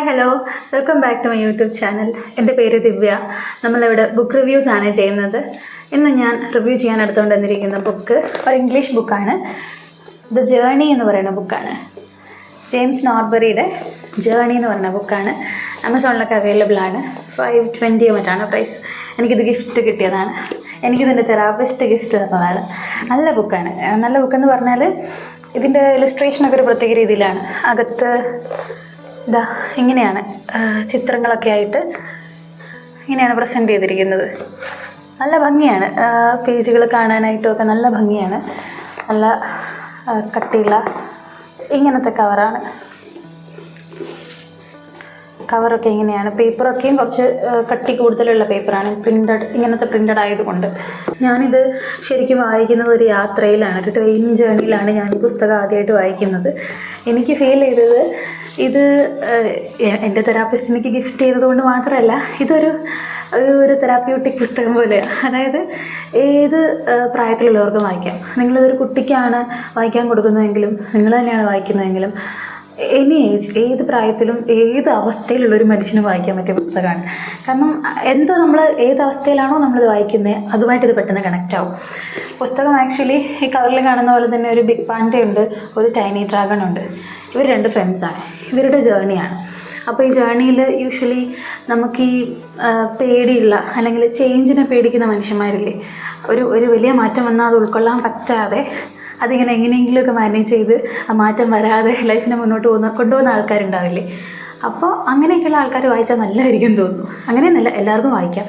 Hi hello welcome back to my YouTube channel എന്റെ പേര് ദിവ്യ. നമ്മളിവിടെ ബുക്ക് റിവ്യൂസ് ആണ് ചെയ്യുന്നത്. ഇന്ന് ഞാൻ റിവ്യൂ ചെയ്യാൻ എടുത്തുകൊണ്ട് വന്നിരിക്കുന്ന ബുക്ക് ഒരു ഇംഗ്ലീഷ് ബുക്കാണ് ദ ജേണി എന്ന് പറയുന്ന ബുക്കാണ് ജെയിംസ് നോർബറിയുടെ ജേണി എന്ന് പറയുന്ന ബുക്കാണ് ആമസോണിലൊക്കെ അവൈലബിൾ ആണ്. ഫൈവ് ട്വന്റി മറ്റാണ് പ്രൈസ് എനിക്കിത് ഗിഫ്റ്റ് കിട്ടിയതാണ്. എനിക്കിതിന്റെ തെറാപ്പിസ്റ്റ് ഗിഫ്റ്റ് തന്നതാണ്. നല്ല ബുക്കാണ് നല്ല ബുക്കെന്ന് പറഞ്ഞാൽ ഇതിന്റെ ഇലസ്ട്രേഷനൊക്കെ ഒരു പ്രത്യേക രീതിയിലാണ്. അകത്ത് ഇതാ ഇങ്ങനെയാണ് ചിത്രങ്ങളൊക്കെ ആയിട്ട് ഇങ്ങനെയാണ് പ്രസന്റ് ചെയ്തിരിക്കുന്നത്. നല്ല ഭംഗിയാണ് പേജുകൾ കാണാനായിട്ടുമൊക്കെ നല്ല ഭംഗിയാണ്. നല്ല കട്ടിയുള്ള ഇങ്ങനത്തെ കവറാണ് കവറൊക്കെ ഇങ്ങനെയാണ്. പേപ്പറൊക്കെയും കുറച്ച് കട്ടി കൂടുതലുള്ള പേപ്പറാണ് പ്രിന്റഡ് ഇങ്ങനത്തെ പ്രിന്റഡ് ആയതുകൊണ്ട്. ഞാനിത് ശരിക്കും വായിക്കുന്നത് ഒരു യാത്രയിലാണ് ഒരു ട്രെയിൻ ജേണിയിലാണ് ഞാൻ പുസ്തകം ആദ്യമായിട്ട് വായിക്കുന്നത്. എനിക്ക് ഫീൽ ചെയ്തത് ഇത് എന്റെ തെറാപ്പിസ്റ്റ് എനിക്ക് ഗിഫ്റ്റ് ചെയ്തതുകൊണ്ട് മാത്രമല്ല ഇതൊരു ഒരു തെറാപ്യൂട്ടിക് പുസ്തകം പോലെ അതായത് ഏത് പ്രായത്തിലുള്ളവർക്കും വായിക്കാം. നിങ്ങളിതൊരു കുട്ടിക്കാണ് വായിക്കാൻ കൊടുക്കുന്നതെങ്കിലും നിങ്ങൾ തന്നെയാണ് വായിക്കുന്നതെങ്കിലും എനി ഏജ് ഏത് പ്രായത്തിലും ഏത് അവസ്ഥയിലുള്ള ഒരു മനുഷ്യന് വായിക്കാൻ പറ്റിയ പുസ്തകമാണ്. കാരണം എന്തോ നമ്മൾ ഏത് അവസ്ഥയിലാണോ നമ്മളിത് വായിക്കുന്നത് അതുമായിട്ട് ഇത് പെട്ടെന്ന് കണക്റ്റ് ആവും. പുസ്തകം ആക്ച്വലി ഈ കവറിൽ കാണുന്ന പോലെ തന്നെ ഒരു ബിഗ് പാൻഡ ഉണ്ട് ഒരു ടൈനി ഡ്രാഗൺ ഉണ്ട്. ഇവർ രണ്ട് ഫ്രണ്ട്സാണ് ഇവരുടെ ജേണിയാണ് അപ്പോൾ ഈ ജേണിയിൽ യൂഷ്വലി നമുക്ക് ഈ പേടിയുള്ള അല്ലെങ്കിൽ ചേഞ്ചിനെ പേടിക്കുന്ന മനുഷ്യന്മാരില്ലേ? ഒരു ഒരു വലിയ മാറ്റം വന്നാൽ അത് ഉൾക്കൊള്ളാൻ പറ്റാതെ അതിങ്ങനെ എങ്ങനെയെങ്കിലുമൊക്കെ മാനേജ് ചെയ്ത് ആ മാറ്റം വരാതെ ലൈഫിനെ മുന്നോട്ട് പോകുന്ന കൊണ്ടുപോകുന്ന ആൾക്കാരുണ്ടാവില്ലേ? അപ്പോൾ അങ്ങനെയൊക്കെയുള്ള ആൾക്കാർ വായിച്ചാൽ നല്ലതായിരിക്കും തോന്നുന്നു. അങ്ങനെ നല്ല എല്ലാവർക്കും വായിക്കാം.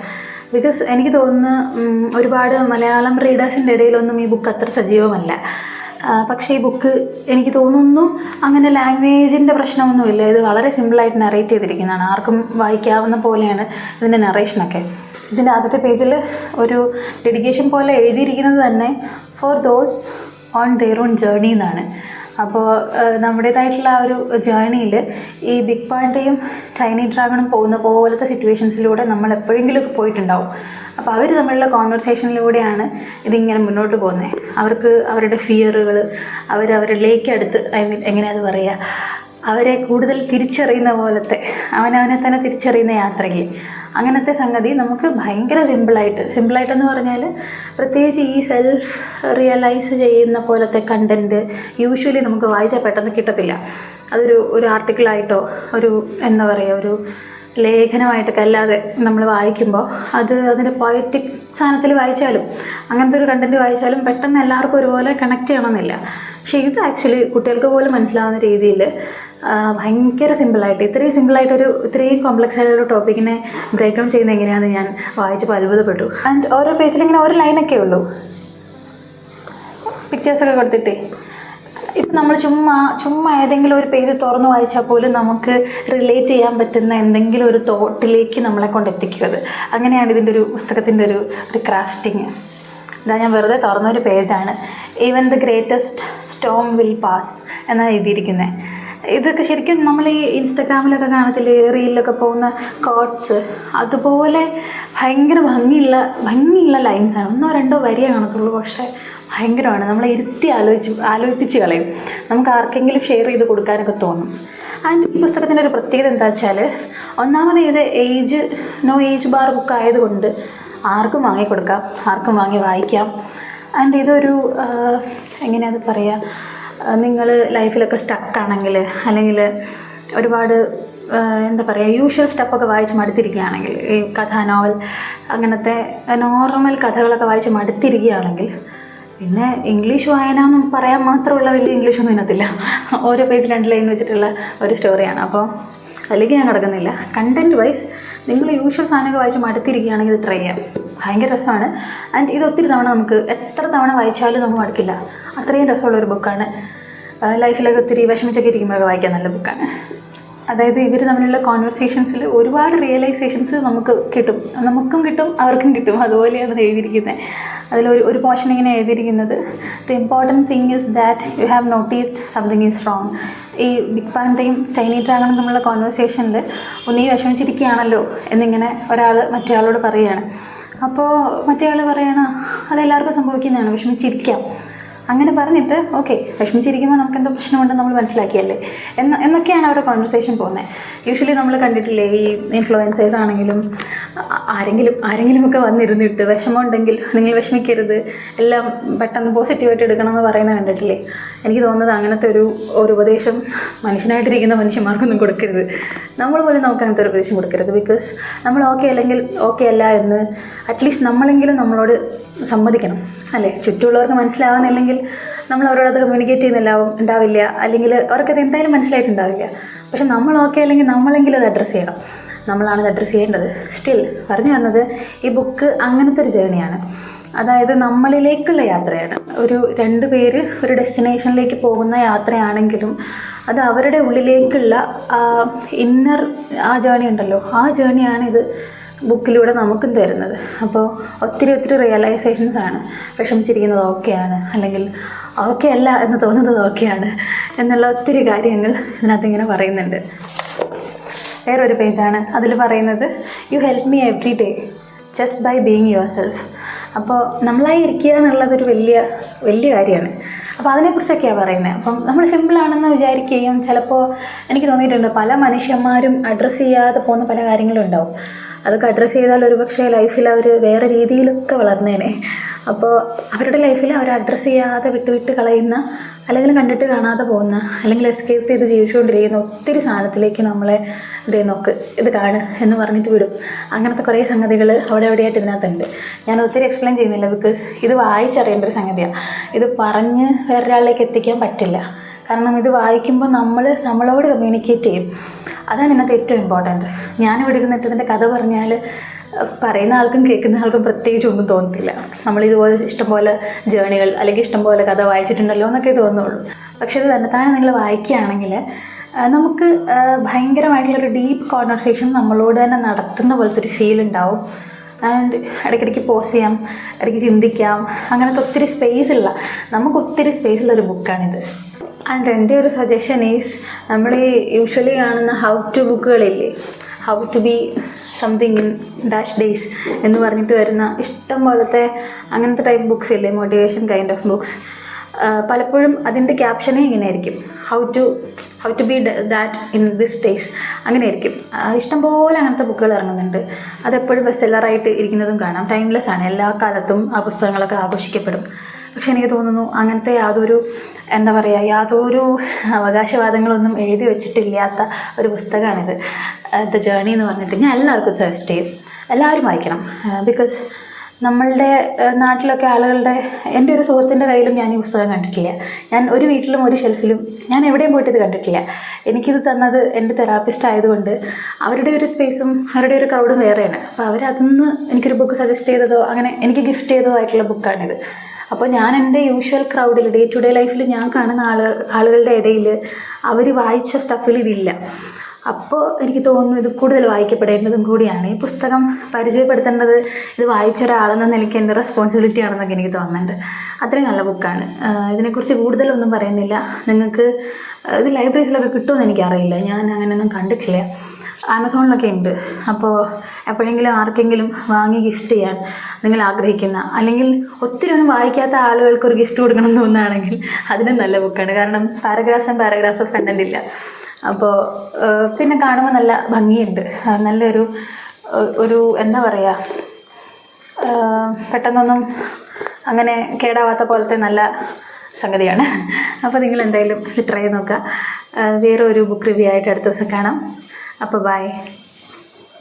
ബിക്കോസ് എനിക്ക് തോന്നുന്നു ഒരുപാട് മലയാളം റീഡേഴ്സിന്റെ ഇടയിലൊന്നും ഈ ബുക്ക് അത്ര സജീവമല്ല. പക്ഷേ ഈ ബുക്ക് എനിക്ക് തോന്നുന്നു അങ്ങനെ ലാംഗ്വേജിന്റെ പ്രശ്നമൊന്നുമില്ല. ഇത് വളരെ സിമ്പിളായിട്ട് നറേറ്റ് ചെയ്തിരിക്കുന്നതാണ്. ആർക്കും വായിക്കാവുന്ന പോലെയാണ് ഇതിന്റെ നറേഷനൊക്കെ ഇതിന്റെ ആദ്യത്തെ പേജിൽ ഒരു ഡെഡിക്കേഷൻ പോലെ എഴുതിയിരിക്കുന്നത് തന്നെ for those on their own journey എന്നാണ്. അപ്പോൾ നമ്മുടേതായിട്ടുള്ള ആ ഒരു ജേർണിയിൽ ഈ ബിഗ് പാണ്ടയും ടൈനി ഡ്രാഗണും പോകുന്ന പോലത്തെ സിറ്റുവേഷൻസിലൂടെ നമ്മൾ എപ്പോഴെങ്കിലുമൊക്കെ പോയിട്ടുണ്ടാവും. അപ്പോൾ അവർ തമ്മിലുള്ള കോൺവെർസേഷനിലൂടെയാണ് ഇതിങ്ങനെ മുന്നോട്ട് പോകുന്നത് അവർക്ക് അവരുടെ ഫിയറുകൾ അവർ അവരിലേക്ക് അടുത്ത് ഐ മീൻ എങ്ങനെയത് പറയുക അവരെ കൂടുതൽ തിരിച്ചറിയുന്ന പോലത്തെ അവനവനെ തന്നെ തിരിച്ചറിയുന്ന യാത്രയിൽ അങ്ങനത്തെ സംഗതി നമുക്ക് ഭയങ്കര സിമ്പിളായിട്ട് സിമ്പിളായിട്ടെന്ന് പറഞ്ഞാൽ പ്രത്യേകിച്ച് ഈ സെൽഫ് റിയലൈസ് ചെയ്യുന്ന പോലത്തെ കണ്ടന്റ് യൂഷ്വലി നമുക്ക് വായിച്ചാൽ പെട്ടെന്ന് കിട്ടത്തില്ല. അതൊരു ഒരു ആർട്ടിക്കിളായിട്ടോ ഒരു എന്താ പറയുക ഒരു ലേഖനമായിട്ടൊക്കെ അല്ലാതെ നമ്മൾ വായിക്കുമ്പോൾ അത് അതിന്റെ പോയറ്റിക് സാധനത്തിൽ വായിച്ചാലും അങ്ങനത്തെ ഒരു കണ്ടന്റ് വായിച്ചാലും പെട്ടെന്ന് എല്ലാവർക്കും ഒരുപോലെ കണക്ട് ചെയ്യണമെന്നില്ല. പക്ഷേ ഇത് ആക്ച്വലി കുട്ടികൾക്ക് പോലും മനസ്സിലാവുന്ന രീതിയിൽ ഭയങ്കര സിമ്പിളായിട്ട് ഇത്രയും സിമ്പിളായിട്ടൊരു ഇത്രയും കോംപ്ലക്സ് ആയ ഒരു ടോപ്പിക്കിനെ ബ്രേക്ക് ഡൗൺ ചെയ്യുന്ന എങ്ങനെയാണെന്ന് ഞാൻ വായിച്ചപ്പോൾ അത്ഭുതപ്പെട്ടു. ആൻഡ് ഓരോ പേജിൽ ഇങ്ങനെ ഒരു ലൈനൊക്കെ ഉള്ളൂ. പിക്ചേഴ്സൊക്കെ കൊടുത്തിട്ടേ. നമ്മൾ ചുമ്മാ ചുമ്മാ ഏതെങ്കിലും ഒരു പേജ് തുറന്ന് വായിച്ചാൽ പോലും നമുക്ക് റിലേറ്റ് ചെയ്യാൻ പറ്റുന്ന എന്തെങ്കിലും ഒരു തോട്ടിലേക്ക് നമ്മളെ കൊണ്ട് എത്തിക്കുന്നത് അങ്ങനെയാണ് ഇതിന്റെ ഒരു പുസ്തകത്തിന്റെ ഒരു ഒരു ക്രാഫ്റ്റിങ് ഇതാ ഞാൻ വെറുതെ തുറന്നൊരു പേജാണ് even the greatest storm will pass എന്നാണ് എഴുതിയിരിക്കുന്നത്. ഇതൊക്കെ ശരിക്കും നമ്മൾ ഈ ഇൻസ്റ്റഗ്രാമിലൊക്കെ കാണത്തില്ലേ റീലിലൊക്കെ പോകുന്ന കോട്ട്സ് അതുപോലെ ഭയങ്കര ഭംഗിയുള്ള ഭംഗിയുള്ള ലൈൻസാണ് ഒന്നോ രണ്ടോ വരിയേ കാണത്തുള്ളൂ പക്ഷേ ഭയങ്കരമാണ്. നമ്മളെ ഇരുത്തി ആലോചിച്ച് ആലോചിപ്പിച്ച് കളയും. നമുക്ക് ആർക്കെങ്കിലും ഷെയർ ചെയ്ത് കൊടുക്കാനൊക്കെ തോന്നും. ആൻഡ് ഈ പുസ്തകത്തിന്റെ ഒരു പ്രത്യേകത എന്താ വെച്ചാൽ ഒന്നാമത് ഇത് age no age bar book ആയതുകൊണ്ട് ആർക്കും വാങ്ങിക്കൊടുക്കാം ആർക്കും വാങ്ങി വായിക്കാം. ആൻഡ് ഇതൊരു എങ്ങനെയത് പറയുക നിങ്ങൾ ലൈഫിലൊക്കെ സ്റ്റക്കാണെങ്കിൽ അല്ലെങ്കിൽ ഒരുപാട് എന്താ പറയുക യൂഷ്വൽ സ്റ്റഫൊക്കെ വായിച്ച് മടുത്തിരിക്കുകയാണെങ്കിൽ ഈ കഥ നോവൽ അങ്ങനത്തെ നോർമൽ കഥകളൊക്കെ വായിച്ച് മടുത്തിരിക്കുകയാണെങ്കിൽ പിന്നെ ഇംഗ്ലീഷ് വായന എന്ന് പറയാൻ മാത്രമുള്ള വലിയ ഇംഗ്ലീഷൊന്നും ഇതിനകത്തില്ല. ഓരോ പേജ് രണ്ട് ലൈൻ വെച്ചിട്ടുള്ള ഒരു സ്റ്റോറിയാണ് അപ്പോൾ അതിലേക്ക് ഞാൻ കിടക്കുന്നില്ല. കണ്ടന്റ് വൈസ് നിങ്ങൾ യൂഷ്വൽ സാധനമൊക്കെ വായിച്ച് മടുത്തിരിക്കുകയാണെങ്കിൽ ഇത് ട്രൈ ചെയ്യാം. ഭയങ്കര രസമാണ്. ആൻഡ് ഇത് ഒത്തിരി തവണ നമുക്ക് എത്ര തവണ വായിച്ചാലും നമുക്ക് മടുക്കില്ല. അത്രയും രസമുള്ള ഒരു ബുക്കാണ് ലൈഫിലൊക്കെ ഒത്തിരി വിഷമിച്ചൊക്കെ ഇരിക്കുമ്പോഴൊക്കെ വായിക്കാൻ നല്ല ബുക്കാണ് അതായത് ഇവർ തമ്മിലുള്ള കോൺവെർസേഷൻസിൽ ഒരുപാട് റിയലൈസേഷൻസ് നമുക്ക് കിട്ടും. നമുക്കും കിട്ടും അവർക്കും കിട്ടും. അതുപോലെയാണ് എഴുതിയിരിക്കുന്നത്. അതിൽ ഒരു പോർഷൻ ഇങ്ങനെ എഴുതിയിരിക്കുന്നത്. The important thing is that you have noticed something is wrong ഈ ബിഗ് പാന്റെയും ടൈനി ഡ്രാഗണും തമ്മിലുള്ള കോൺവെർസേഷനിൽ ഒന്നീ വിഷമിച്ചിരിക്കുകയാണല്ലോ എന്നിങ്ങനെ ഒരാൾ മറ്റേ പറയുകയാണ് അപ്പോൾ മറ്റേ ആൾ പറയണ അതെല്ലാവർക്കും സംഭവിക്കുന്നതാണ്. വിഷമിച്ചിരിക്കാം. അങ്ങനെ പറഞ്ഞിട്ട് ഓക്കെ വിഷമിച്ചിരിക്കുമ്പോൾ നമുക്ക് എന്തോ പ്രശ്നമുണ്ടെന്ന് നമ്മൾ മനസ്സിലാക്കിയല്ലേ? എന്ന എന്നൊക്കെയാണ് അവരുടെ കോൺവെർസേഷൻ പോകുന്നത് യൂഷ്വലി നമ്മൾ കണ്ടിട്ടില്ലേ ഈ ഇൻഫ്ലുവൻസേഴ്സ് ആണെങ്കിലും ആരെങ്കിലും ആരെങ്കിലും ഒക്കെ വന്നിരുന്നിട്ട് വിഷമമുണ്ടെങ്കിൽ നിങ്ങൾ വിഷമിക്കരുത് എല്ലാം പെട്ടെന്ന് പോസിറ്റീവായിട്ട് എടുക്കണം എന്ന് പറയുന്നത് കണ്ടിട്ടില്ലേ? എനിക്ക് തോന്നുന്നത് അങ്ങനത്തെ ഒരു ഒരു ഉപദേശം മനുഷ്യനായിട്ടിരിക്കുന്ന മനുഷ്യന്മാർക്കൊന്നും കൊടുക്കരുത്. നമ്മൾ പോലും നമുക്ക് അങ്ങനത്തെ ഒരു ഉപദേശം കൊടുക്കരുത്. ബിക്കോസ് നമ്മൾ ഓക്കെ അല്ലെങ്കിൽ ഓക്കെ അല്ല എന്ന് അറ്റ്ലീസ്റ്റ് നമ്മളെങ്കിലും നമ്മളോട് സമ്മതിക്കണം. അല്ലേ? ചുറ്റുമുള്ളവർക്ക് മനസ്സിലാവുന്നില്ലെങ്കിൽ നമ്മൾ അവരോടത് കമ്മ്യൂണിക്കേറ്റ് ചെയ്യുന്നില്ലാവും ഉണ്ടാവില്ല. അല്ലെങ്കിൽ അവർക്കത് എന്തായാലും മനസ്സിലായിട്ടുണ്ടാവില്ല. പക്ഷെ നമ്മൾ ഓക്കെ അല്ലെങ്കിൽ നമ്മളെങ്കിലും അത് അഡ്രസ്സ് ചെയ്യണം. നമ്മളാണ് അഡ്രസ്സ് ചെയ്യേണ്ടത്. സ്റ്റിൽ പറഞ്ഞു വന്നത് ഈ ബുക്ക് അങ്ങനത്തെ ഒരു ജേണിയാണ് അതായത് നമ്മളിലേക്കുള്ള യാത്രയാണ്. ഒരു രണ്ട് പേര് ഒരു ഡെസ്റ്റിനേഷനിലേക്ക് പോകുന്ന യാത്രയാണെങ്കിലും അത് അവരുടെ ഉള്ളിലേക്കുള്ള ഇന്നർ ആ ജേണി ഉണ്ടല്ലോ. ആ ജേണിയാണ് ഇത്. ബുക്കിലൂടെ നമുക്കും തരുന്നത്. അപ്പോൾ ഒത്തിരി ഒത്തിരി റിയലൈസേഷൻസ് ആണ്. വിഷമിച്ചിരിക്കുന്നത് ഓക്കെയാണ്. അല്ലെങ്കിൽ ഓക്കെ അല്ല എന്ന് തോന്നുന്നത് ഓക്കെയാണ്. എന്നുള്ള ഒത്തിരി കാര്യങ്ങൾ ഇതിനകത്ത് ഇങ്ങനെ പറയുന്നുണ്ട്. വേറൊരു പേജാണ്. അതിൽ പറയുന്നത് you help me every day just by being yourself അപ്പോൾ നമ്മളായി ഇരിക്കുക എന്നുള്ളതൊരു വലിയ വലിയ കാര്യമാണ്. അപ്പോൾ അതിനെക്കുറിച്ചൊക്കെയാണ് പറയുന്നത്. അപ്പം നമ്മൾ സിമ്പിളാണെന്ന് വിചാരിക്കുകയും ചിലപ്പോൾ എനിക്ക് തോന്നിയിട്ടുണ്ട് പല മനുഷ്യന്മാരും അഡ്രസ്സ് ചെയ്യാതെ പോകുന്ന പല കാര്യങ്ങളും ഉണ്ടാവും. അതൊക്കെ അഡ്രസ്സ് ചെയ്താൽ ഒരുപക്ഷെ ലൈഫിൽ അവർ വേറെ രീതിയിലൊക്കെ വളർന്നേനെ. അപ്പോൾ അവരുടെ ലൈഫിൽ അവർ അഡ്രസ്സ് ചെയ്യാതെ വിട്ട് വിട്ട് കളയുന്ന അല്ലെങ്കിൽ കണ്ടിട്ട് കാണാതെ പോകുന്ന അല്ലെങ്കിൽ എസ്കേപ്പ് ചെയ്ത് ജീവിച്ചുകൊണ്ടിരിക്കുന്ന ഒത്തിരി സാധനത്തിലേക്ക് നമ്മളെ ഇതേ നോക്ക് ഇത് കാണ് എന്ന് പറഞ്ഞിട്ട് വിടും. അങ്ങനത്തെ കുറേ സംഗതികൾ അവിടെ എവിടെയായിട്ട് ഇതിനകത്തുണ്ട്. ഞാൻ ഒത്തിരി എക്സ്പ്ലെയിൻ ചെയ്യുന്നില്ല ബിക്കോസ് ഇത് വായിച്ചറിയേണ്ട ഒരു സംഗതിയാണ് ഇത് പറഞ്ഞ് വേറൊരാളിലേക്ക് എത്തിക്കാൻ പറ്റില്ല. കാരണം ഇത് വായിക്കുമ്പോൾ നമ്മൾ നമ്മളോട് കമ്മ്യൂണിക്കേറ്റ് ചെയ്യും. അതാണ് ഇന്നത്തെ ഏറ്റവും ഇമ്പോർട്ടന്റ് ഇവിടെ ഇതിന്റെ കഥ പറഞ്ഞാൽ പറയുന്ന ആൾക്കും കേൾക്കുന്ന ആൾക്കും പ്രത്യേകിച്ച് ഒന്നും തോന്നത്തില്ല. നമ്മൾ ഇതുപോലെ ഇഷ്ടംപോലെ ജേണികൾ അല്ലെങ്കിൽ ഇഷ്ടംപോലെ കഥ വായിച്ചിട്ടുണ്ടല്ലോ എന്നൊക്കെ തോന്നുള്ളൂ. പക്ഷെ ഇത് തന്നെ നിങ്ങൾ വായിക്കുകയാണെങ്കിൽ നമുക്ക് ഭയങ്കരമായിട്ടുള്ളൊരു ഡീപ്പ് കോൺവെർസേഷൻ നമ്മളോട് തന്നെ നടത്തുന്ന പോലത്തെ ഒരു ഫീൽ ഉണ്ടാവും. ആൻഡ് ഇടയ്ക്കിടയ്ക്ക് പോസ് ചെയ്യാം ഇടയ്ക്ക് ചിന്തിക്കാം. അങ്ങനത്തെ ഒത്തിരി സ്പേസ് ഉള്ള നമുക്ക് ഒത്തിരി സ്പേസ് ഉള്ള ഒരു ബുക്കാണിത് ആൻഡ് എന്റെ ഒരു സജഷൻ ഈസ് നമ്മൾ യൂഷ്വലി കാണുന്ന how to ബുക്കുകളില്ലേ how to be something in dash days എന്ന് പറഞ്ഞിട്ട് വരുന്ന ഇഷ്ടം പോലത്തെ അങ്ങനത്തെ ടൈപ്പ് ബുക്സ് ഇല്ലേ? മോട്ടിവേഷൻ കൈൻഡ് ഓഫ് ബുക്സ് പലപ്പോഴും അതിന്റെ ക്യാപ്ഷനേ ഇങ്ങനെ ആയിരിക്കും how to how to be that in this days അങ്ങനെ ആയിരിക്കും ഇഷ്ടംപോലെ അങ്ങനത്തെ ബുക്കുകൾ ഇറങ്ങുന്നുണ്ട്. അതെപ്പോഴും ബെസ്റ്റ് സെല്ലറായിട്ട് ഇരിക്കുന്നതും കാണാം. ടൈംലെസ് ആണ്. എല്ലാ കാലത്തും ആ പുസ്തകങ്ങളൊക്കെ ആഘോഷിക്കപ്പെടും. പക്ഷെ എനിക്ക് തോന്നുന്നു അങ്ങനത്തെ യാതൊരു എന്താ പറയുക യാതൊരു അവകാശവാദങ്ങളൊന്നും എഴുതി വെച്ചിട്ടില്ലാത്ത ഒരു പുസ്തകമാണിത്. ദ ജേണി എന്ന് പറഞ്ഞിട്ട് ഞാൻ എല്ലാവർക്കും സജസ്റ്റ് ചെയ്യും. എല്ലാവരും വായിക്കണം. ബിക്കോസ് നമ്മളുടെ നാട്ടിലൊക്കെ ആളുകളുടെ എന്റെ ഒരു സുഹൃത്തിന്റെ കയ്യിലും ഞാൻ ഈ പുസ്തകം കണ്ടിട്ടില്ല. ഞാൻ ഒരു വീട്ടിലും ഒരു ഷെൽഫിലും ഞാൻ എവിടെയും പോയിട്ട് ഇത് കണ്ടിട്ടില്ല. എനിക്കിത് തന്നത് എന്റെ തെറാപ്പിസ്റ്റ് ആയതുകൊണ്ട് അവരുടെ ഒരു സ്പേസും അവരുടെ ഒരു ക്രൗഡും വേറെയാണ്. അപ്പോൾ അവരതിന്ന് എനിക്കൊരു ബുക്ക് സജസ്റ്റ് ചെയ്തതോ അങ്ങനെ എനിക്ക് ഗിഫ്റ്റ് ചെയ്തതോ ആയിട്ടുള്ള ബുക്കാണിത് അപ്പോൾ ഞാൻ എന്റെ യൂഷ്വൽ ക്രൗഡിൽ ഡേ ടു ഡേ ലൈഫിൽ ഞാൻ കാണുന്ന ആളുകൾ ആളുകളുടെ ഇടയിൽ അവർ വായിച്ച സ്റ്റഫിൽ ഇതില്ല. അപ്പോൾ എനിക്ക് തോന്നുന്നു ഇത് കൂടുതൽ വായിക്കപ്പെടേണ്ടതും കൂടിയാണ്. ഈ പുസ്തകം പരിചയപ്പെടുത്തേണ്ടത് ഇത് വായിച്ച ഒരാളെന്ന നിലയ്ക്ക് എന്റെ റെസ്പോൺസിബിലിറ്റി ആണെന്നൊക്കെ എനിക്ക് തോന്നുന്നുണ്ട്. അത്രയും നല്ല ബുക്കാണ് ഇതിനെക്കുറിച്ച് കൂടുതലൊന്നും പറയുന്നില്ല. നിങ്ങൾക്ക് ഇത് ലൈബ്രറീസിലൊക്കെ കിട്ടുമെന്ന് എനിക്കറിയില്ല. ഞാൻ അങ്ങനെയൊന്നും കണ്ടിട്ടില്ല. ആമസോണിലൊക്കെ ഉണ്ട്. അപ്പോൾ എപ്പോഴെങ്കിലും ആർക്കെങ്കിലും വാങ്ങി ഗിഫ്റ്റ് ചെയ്യാൻ നിങ്ങൾ ആഗ്രഹിക്കുന്ന അല്ലെങ്കിൽ ഒത്തിരി ഒന്നും വായിക്കാത്ത ആളുകൾക്ക് ഒരു ഗിഫ്റ്റ് കൊടുക്കണം എന്ന് തോന്നുകയാണെങ്കിൽ അതിനും നല്ല ബുക്കാണ് കാരണം paragraphs and paragraphs of content ഇല്ല. അപ്പോൾ പിന്നെ കാണുമ്പോൾ നല്ല ഭംഗിയുണ്ട്. നല്ലൊരു ഒരു എന്താ പറയുക പെട്ടെന്നൊന്നും അങ്ങനെ കേടാവാത്ത പോലത്തെ നല്ല സംഗതിയാണ്. അപ്പോൾ നിങ്ങൾ എന്തായാലും ട്രൈ നോക്കുക. വേറെ ഒരു ബുക്ക് റിവ്യൂ ആയിട്ട് അടുത്ത ദിവസം കാണാം. അപ്പോൾ ബൈ